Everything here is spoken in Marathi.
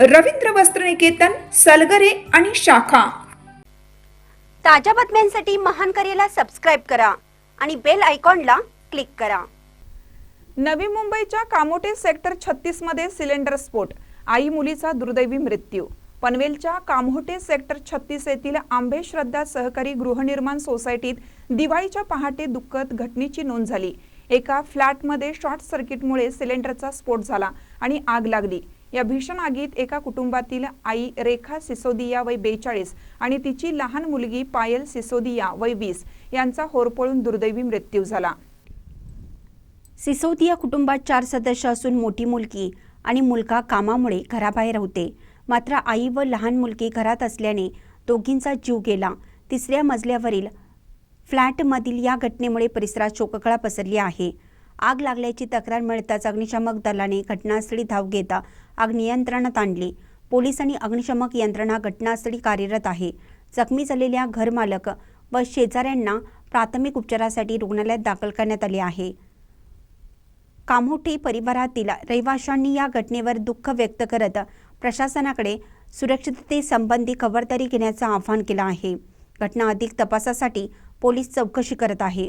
रवींद्र वस्त्रनिकेतन सलगरे आणि शाखा. ताज्या बातम्यांसाठी महान करेला सबस्क्राईब करा आणि बेल आयकॉनला क्लिक करा. नवी मुंबईच्या कामोटे सेक्टर छत्तीसमध्ये सिलेंडर स्फोट आई मुलीचा दुर्दैवी मृत्यू. पनवेलच्या कामोटे सेक्टर छत्तीस येथील आंबे श्रद्धा सहकारी गृहनिर्माण सोसायटीत दिवाळीच्या पहाटे दुःखद घटनेची नोंद झाली. एका फ्लॅटमध्ये शॉर्ट सर्किटमुळे सिलेंडरचा स्फोट झाला आणि आग लागली. या भीषण आगीत एका कुटुंबातील आई रेखा सिसोदिया वय बेचाळीस आणि तिची लहान मुलगी पायल सिसोदिया वय वीस यांचा होरपळून दुर्दैवी मृत्यू झाला. सिसोदिया कुटुंबात चार सदस्य असून मोठी मुलगी आणि मुलगा कामामुळे घराबाहेर होते. मात्र आई व लहान मुलगी घरात असल्याने दोघींचा जीव गेला. तिसऱ्या मजल्यावरील फ्लॅटमधील या घटनेमुळे परिसरात शोककळा पसरली आहे. आग लागल्याची तक्रार मिळताच अग्निशामक दलाने घटनास्थळी धाव घेता आग नियंत्रणात आणली. पोलीस आणि अग्निशमक यंत्रणा घटनास्थळी कार्यरत आहे. जखमी झालेल्या घरमालक व शेजाऱ्यांना प्राथमिक उपचारासाठी रुग्णालयात दाखल करण्यात आले आहे. कामोठे परिवारातील रहिवाशांनी या घटनेवर दुःख व्यक्त करत प्रशासनाकडे सुरक्षिततेसंबंधी खबरदारी घेण्याचं आवाहन केलं आहे. घटना अधिक तपासासाठी पोलीस चौकशी करत आहे.